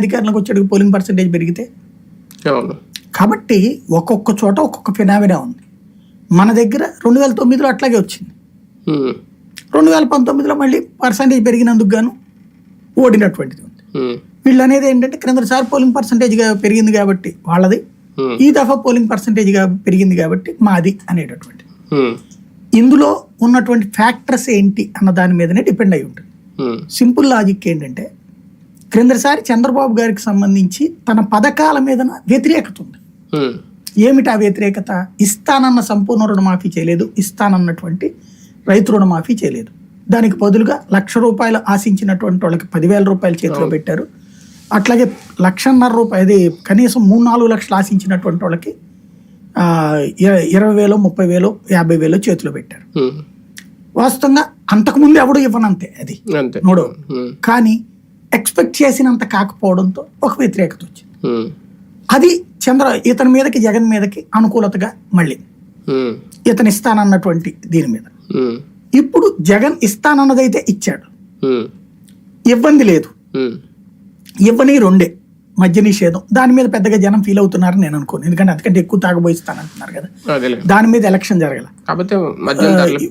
అధికారంలోకి వచ్చాడు polling percentage పెరిగితే? కాబట్టి ఒక్కొక్క చోట ఒక్కొక్క ఫినామినా ఉంది. మన దగ్గర రెండు వేల తొమ్మిదిలో అట్లాగే వచ్చింది. రెండు వేల పంతొమ్మిదిలో మళ్ళీ పర్సంటేజ్ పెరిగినందుకు గాను ఓడినటువంటిది ఉంది. వీళ్ళు అనేది ఏంటంటే క్రిందసారి పోలింగ్ పర్సంటేజ్గా పెరిగింది కాబట్టి వాళ్ళది ఈ దఫా పోలింగ్ పర్సంటేజ్గా పెరిగింది కాబట్టి మాది అనేటటువంటి ఇందులో ఉన్నటువంటి ఫ్యాక్టర్స్ ఏంటి అన్న దాని మీదనే డిపెండ్ అయి ఉంటుంది. సింపుల్ లాజిక్ ఏంటంటే క్రిందసారి చంద్రబాబు గారికి సంబంధించి తన పథకాల మీద వ్యతిరేకత ఉంది. ఏమిటి ఆ వ్యతిరేకత? ఇస్తానన్న సంపూర్ణ రుణమాఫీ చేయలేదు. ఇస్తానన్నటువంటి రైతు రుణమాఫీ చేయలేదు. దానికి బదులుగా లక్ష రూపాయలు ఆశించినటువంటి వాళ్ళకి పదివేల రూపాయలు చేతిలో పెట్టారు. అట్లాగే లక్షన్నర రూపాయలు అది కనీసం మూడు నాలుగు లక్షలు ఆశించినటువంటి వాళ్ళకి ఇరవై వేలు ముప్పై వేలు యాభై వేలు చేతిలో పెట్టారు. వాస్తవంగా అంతకుముందు ఎవడు ఇవ్వనంతే అది. ఉమ్, కానీ ఎక్స్పెక్ట్ చేసినంత కాకపోవడంతో ఒక వ్యతిరేకత వచ్చింది. అది చంద్ర ఇతని మీదకి జగన్ మీదకి అనుకూలతగా మళ్ళీ ఇతను ఇస్తానన్నటువంటి దీని మీద. ఇప్పుడు జగన్ ఇస్తానన్నదైతే ఇచ్చాడు. ఇబ్బంది లేదు. ఇవ్వని రెండే. మద్య నిషేధం. దాని మీద పెద్దగా జనం ఫీల్ అవుతున్నారని నేను అనుకోను. ఎందుకంటే అంతకంటే ఎక్కువ తాగబోయిస్తానంటున్నారు కదా. అదేలే దాని మీద ఎలక్షన్ జరగల.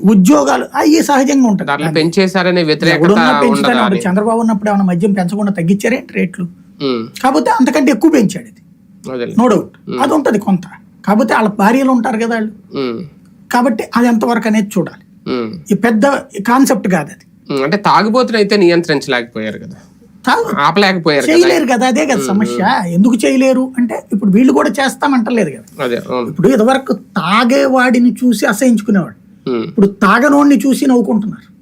ఉద్యోగాలు అవి సహజంగా ఉంటుంది. పెంచేశారనే వ్యతిరేకత. చంద్రబాబు ఉన్నప్పుడు ఏమైనా మద్యం పెంచకుండా తగ్గించారేంటి రేట్లు. కాకపోతే అంతకంటే ఎక్కువ పెంచాడు ఇది. నో డౌట్ అది ఉంటుంది కొంత. కాకపోతే వాళ్ళ భార్యలు ఉంటారు కదా వాళ్ళు. కాబట్టి అది ఎంతవరకు అనేది చూడాలి. ఈ పెద్ద కాన్సెప్ట్ కాదు అది. అంటే తాగుబోతులు అయితే నియంత్రించలేకపోయారు కదా. ఆపలేకపోయారు చేయలేరు కదా అదే కదా సమస్య. ఎందుకు చేయలేరు? అంటే ఇప్పుడు వీళ్ళు కూడా చేస్తామంటలేదు కదా. ఇప్పుడు ఇదివరకు తాగేవాడిని చూసి అసహించుకునేవాడు. ఇప్పుడు తాగనోడిని చూసి నవ్వుకుంటున్నారు.